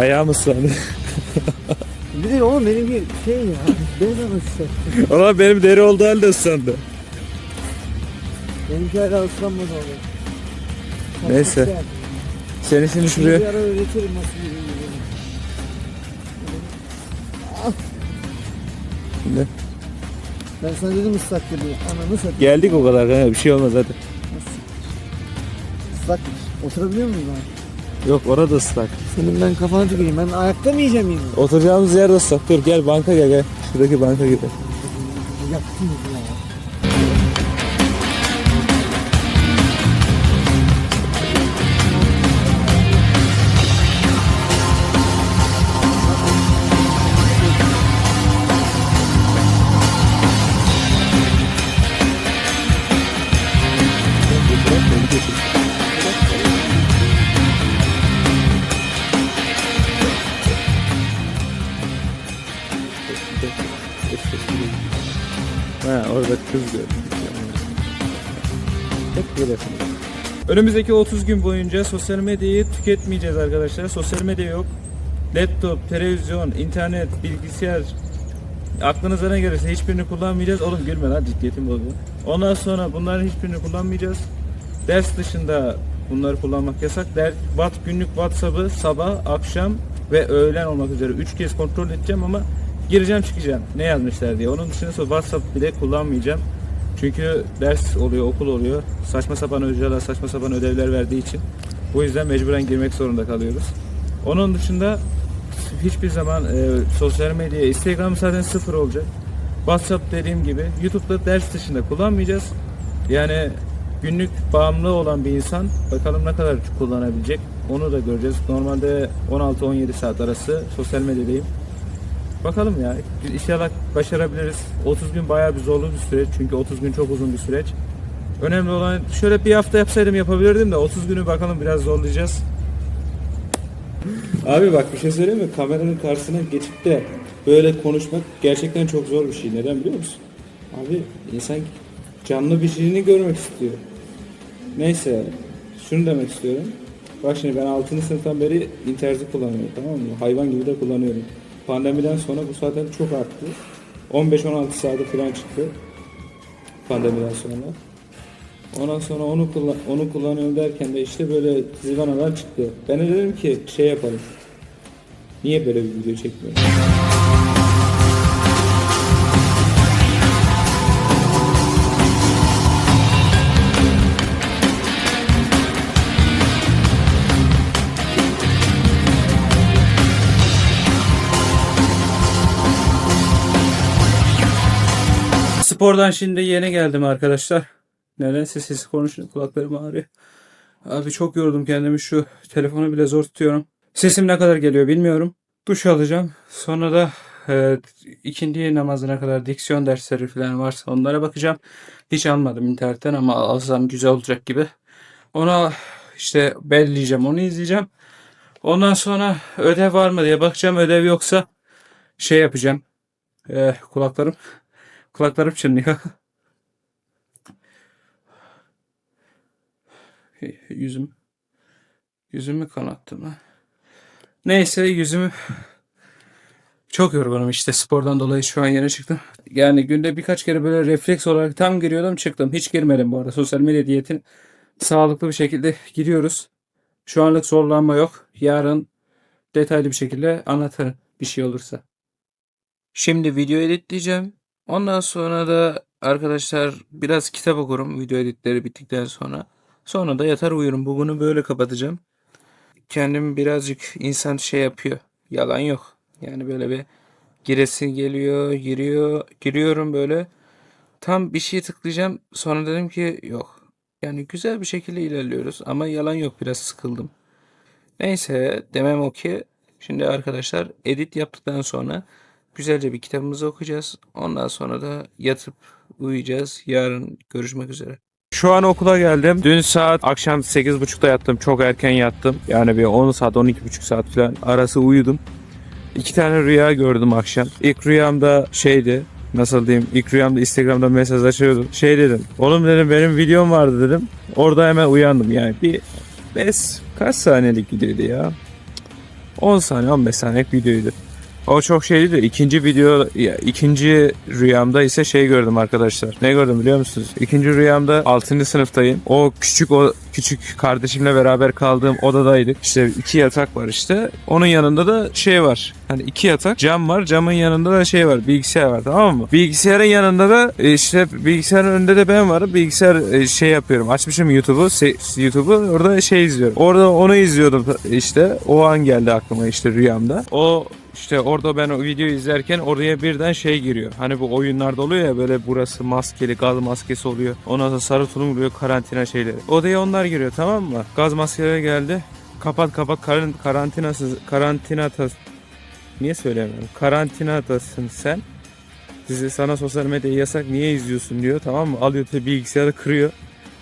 Ayağım ıslandı. Bir de oğlum benimki şey ya. Ben anasını Ulan benim deri olduğu halde ıslandı. Benimki hala ıslanmadı oğlum. Neyse. güzel. Seni şimdi Bir şuraya... ara öğretirim nasıl yürüyeceğini. Ben sana dedim ıslak diye. Ananı satayım. geldik o kadar kanka bir şey olmaz hadi. Nasıl? Islakmış. Oturabiliyor muyum ben? Yok orada ıslak. Senin ben kafanı tüküreyim. Ben ayakta mı yiyeceğim yine? Oturacağımız yer ıslak. Dur gel banka gel gel. Şuradaki banka gidelim. Yaktınız ya. Ha orada kız gördüm. Önümüzdeki 30 gün boyunca sosyal medyayı tüketmeyeceğiz arkadaşlar. Sosyal medya yok. Laptop, televizyon, internet, bilgisayar aklınıza ne gelirse hiçbirini kullanmayacağız. Oğlum gülme lan ciddiyetim bozuyor. Ondan sonra bunların hiçbirini kullanmayacağız. Ders dışında bunları kullanmak yasak. Der, What günlük WhatsApp'ı sabah, akşam ve öğlen olmak üzere 3 kez kontrol edeceğim ama gireceğim çıkacağım. Ne yazmışlar diye. Onun dışında WhatsApp bile kullanmayacağım. Çünkü ders oluyor, okul oluyor. Saçma sapan hocalar saçma sapan ödevler verdiği için. Bu yüzden mecburen girmek zorunda kalıyoruz. Onun dışında hiçbir zaman e, sosyal medya, Instagram zaten sıfır olacak. WhatsApp dediğim gibi YouTube'da ders dışında kullanmayacağız. Yani günlük bağımlı olan bir insan bakalım ne kadar kullanabilecek onu da göreceğiz. Normalde 16-17 saat arası sosyal medyadayım. Bakalım ya inşallah başarabiliriz. 30 gün bayağı bir zorlu bir süreç çünkü 30 gün çok uzun bir süreç. Önemli olan şöyle bir hafta yapsaydım yapabilirdim de 30 günü bakalım biraz zorlayacağız. Abi bak bir şey söyleyeyim mi? Kameranın karşısına geçip de böyle konuşmak gerçekten çok zor bir şey. Neden biliyor musun? Abi insan canlı bir şeyini görmek istiyor. Neyse şunu demek istiyorum. Bak şimdi ben 6. sınıftan beri interneti kullanıyorum tamam mı? Hayvan gibi de kullanıyorum. Pandemiden sonra bu zaten çok arttı. 15-16 saate falan çıktı. Pandemiden sonra. Ondan sonra onu kullan onu kullanıyorum derken de işte böyle zivanalar çıktı. Ben de dedim ki şey yapalım. Niye böyle bir video çekmiyorum? Spordan şimdi yeni geldim arkadaşlar. Nedense sesi konuşun kulaklarım ağrıyor. Abi çok yordum kendimi şu telefonu bile zor tutuyorum. Sesim ne kadar geliyor bilmiyorum. Duş alacağım. Sonra da e, ikindi namazına kadar diksiyon dersleri falan varsa onlara bakacağım. Hiç almadım internetten ama alsam güzel olacak gibi. Ona işte belleyeceğim onu izleyeceğim. Ondan sonra ödev var mı diye bakacağım. Ödev yoksa şey yapacağım. E, kulaklarım kulaklarım çınlıyor. yüzüm yüzümü kanattım ha. Neyse yüzümü çok yorgunum işte spordan dolayı şu an yeni çıktım. Yani günde birkaç kere böyle refleks olarak tam giriyordum çıktım. Hiç girmedim bu arada. Sosyal medya diyetin sağlıklı bir şekilde giriyoruz. Şu anlık zorlanma yok. Yarın detaylı bir şekilde anlatırım bir şey olursa. Şimdi video editleyeceğim. Ondan sonra da arkadaşlar biraz kitap okurum video editleri bittikten sonra. Sonra da yatar uyurum. Bugünü böyle kapatacağım. Kendim birazcık insan şey yapıyor. Yalan yok. Yani böyle bir giresin geliyor, giriyor, giriyorum böyle. Tam bir şey tıklayacağım. Sonra dedim ki yok. Yani güzel bir şekilde ilerliyoruz ama yalan yok biraz sıkıldım. Neyse demem o ki şimdi arkadaşlar edit yaptıktan sonra güzelce bir kitabımızı okuyacağız. Ondan sonra da yatıp uyuyacağız. Yarın görüşmek üzere. Şu an okula geldim. Dün saat akşam 8.30'da yattım. Çok erken yattım. Yani bir 10 saat, 12.5 saat falan arası uyudum. İki tane rüya gördüm akşam. İlk rüyamda şeydi. Nasıl diyeyim? İlk rüyamda Instagram'da mesajlaşıyordum. Şey dedim. Oğlum dedim benim videom vardı dedim. Orada hemen uyandım yani. Bir 5 Kaç saniyelik videoydu ya? 10 saniye 15 saniyelik videoydu. O çok şeydi de ikinci video ya, ikinci rüyamda ise şey gördüm arkadaşlar. Ne gördüm biliyor musunuz? İkinci rüyamda 6. sınıftayım. O küçük o küçük kardeşimle beraber kaldığım odadaydık. İşte iki yatak var işte. Onun yanında da şey var. Hani iki yatak cam var. Camın yanında da şey var. Bilgisayar var tamam mı? Bilgisayarın yanında da işte bilgisayarın önünde de ben varım. Bilgisayar e, şey yapıyorum. Açmışım YouTube'u. YouTube'u orada şey izliyorum. Orada onu izliyordum işte. O an geldi aklıma işte rüyamda. O işte orada ben o videoyu izlerken oraya birden şey giriyor. Hani bu oyunlarda oluyor ya böyle burası maskeli gaz maskesi oluyor. Ondan sonra sarı tulum oluyor karantina şeyleri. Odaya onlar giriyor tamam mı? Gaz maskeleri geldi. Kapat kapat karın, karantinasız karantinatas Niye söylemiyorum? Karantinadasın sen. Dizi sana sosyal medya yasak niye izliyorsun diyor tamam mı? Alıyor tabii bilgisayarı kırıyor.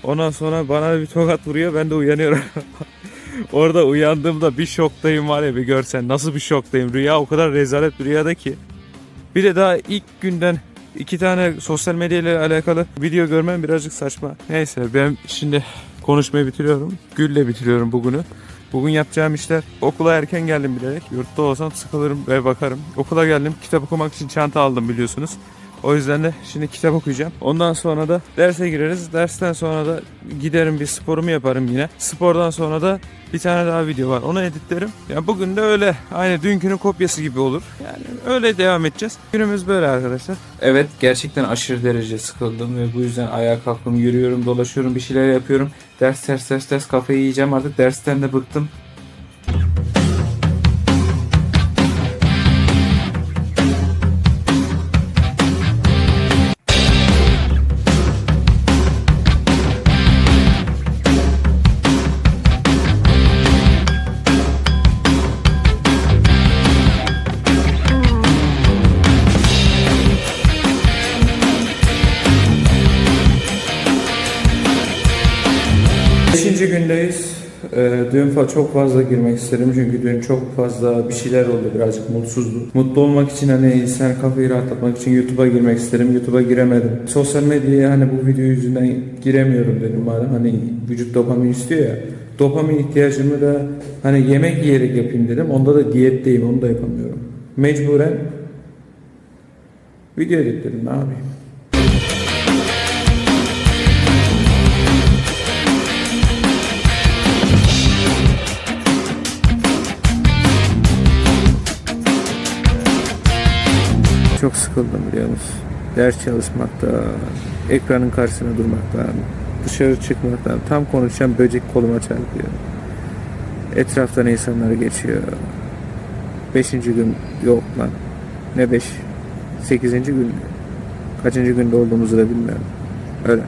Ondan sonra bana bir tokat vuruyor ben de uyanıyorum. Orada uyandığımda bir şoktayım var ya bir görsen nasıl bir şoktayım. Rüya o kadar rezalet bir rüyada ki. Bir de daha ilk günden iki tane sosyal medya ile alakalı video görmem birazcık saçma. Neyse ben şimdi konuşmayı bitiriyorum. Gül'le bitiriyorum bugünü. Bugün yapacağım işler okula erken geldim bilerek. Yurtta olsam sıkılırım ve bakarım. Okula geldim kitap okumak için çanta aldım biliyorsunuz. O yüzden de şimdi kitap okuyacağım. Ondan sonra da derse gireriz. Dersten sonra da giderim bir sporumu yaparım yine. Spordan sonra da bir tane daha video var. Onu editlerim. Ya bugün de öyle. Aynı dünkünün kopyası gibi olur. Yani öyle devam edeceğiz. Günümüz böyle arkadaşlar. Evet gerçekten aşırı derece sıkıldım ve bu yüzden ayağa kalktım. Yürüyorum, dolaşıyorum, bir şeyler yapıyorum. Ders ders ders ders kafayı yiyeceğim artık. Dersten de bıktım. Beşinci gündeyiz. Ee, dün çok fazla girmek istedim çünkü dün çok fazla bir şeyler oldu birazcık mutsuzdu. Mutlu olmak için hani insan kafayı rahatlatmak için YouTube'a girmek istedim. YouTube'a giremedim. Sosyal medyaya hani bu video yüzünden giremiyorum dedim madem hani vücut dopamin istiyor ya. Dopamin ihtiyacımı da hani yemek yiyerek yapayım dedim. Onda da diyetteyim onu da yapamıyorum. Mecburen video editledim ne yapayım. Çok sıkıldım biliyor musun? Ders çalışmaktan, ekranın karşısına durmaktan, dışarı çıkmaktan. Tam konuşacağım böcek koluma çarpıyor. Etraftan insanlar geçiyor. Beşinci gün yok lan. Ne beş? Sekizinci gün. Kaçıncı günde olduğumuzu da bilmiyorum. Öyle.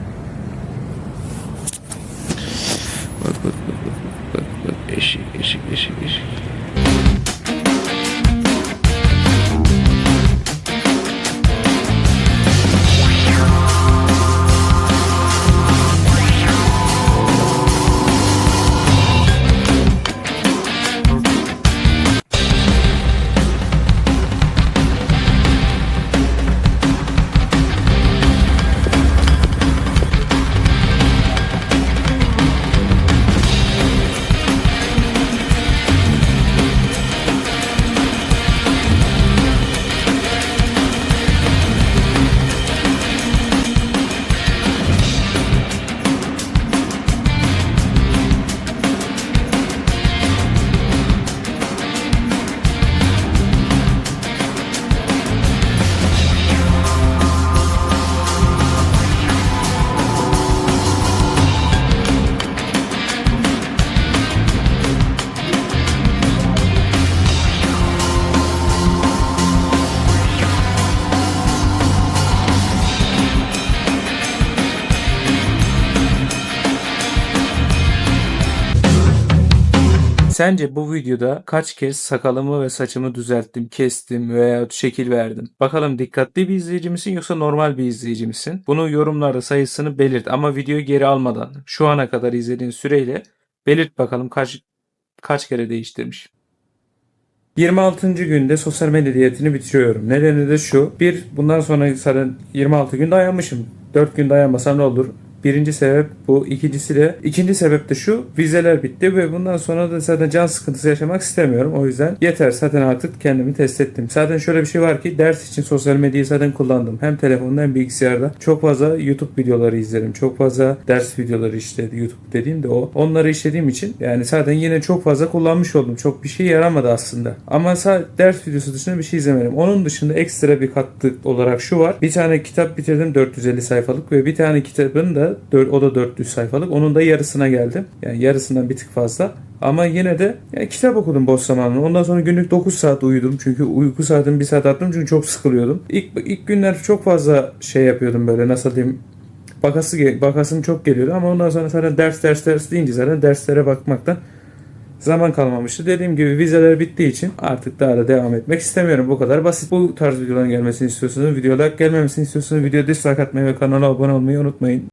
Sence bu videoda kaç kez sakalımı ve saçımı düzelttim, kestim veya şekil verdim? Bakalım dikkatli bir izleyici misin yoksa normal bir izleyici misin? Bunu yorumlarda sayısını belirt ama videoyu geri almadan şu ana kadar izlediğin süreyle belirt bakalım kaç kaç kere değiştirmiş. 26. günde sosyal medya diyetini bitiriyorum. Nedeni de şu. Bir, bundan sonra zaten 26 gün dayanmışım. 4 gün dayanmasam ne olur? Birinci sebep bu. İkincisi de ikinci sebep de şu. Vizeler bitti ve bundan sonra da zaten can sıkıntısı yaşamak istemiyorum. O yüzden yeter zaten artık kendimi test ettim. Zaten şöyle bir şey var ki ders için sosyal medyayı zaten kullandım. Hem telefonda hem bilgisayarda. Çok fazla YouTube videoları izlerim. Çok fazla ders videoları işte YouTube dediğim de o. Onları işlediğim için yani zaten yine çok fazla kullanmış oldum. Çok bir şey yaramadı aslında. Ama sadece ders videosu dışında bir şey izlemedim. Onun dışında ekstra bir katkı olarak şu var. Bir tane kitap bitirdim 450 sayfalık ve bir tane kitabın da dör- o da 400 sayfalık. Onun da yarısına geldim. Yani yarısından bir tık fazla. Ama yine de yani kitap okudum boş zamanımda. Ondan sonra günlük 9 saat uyudum. Çünkü uyku saatimi 1 saat attım çünkü çok sıkılıyordum. İlk, ilk günler çok fazla şey yapıyordum böyle nasıl diyeyim bakası bakasım çok geliyordu ama ondan sonra zaten ders ders ders deyince zaten derslere bakmaktan zaman kalmamıştı. Dediğim gibi vizeler bittiği için artık daha da devam etmek istemiyorum. Bu kadar basit. Bu tarz videoların gelmesini istiyorsanız, videolar gelmemesini istiyorsanız video dislike atmayı ve kanala abone olmayı unutmayın.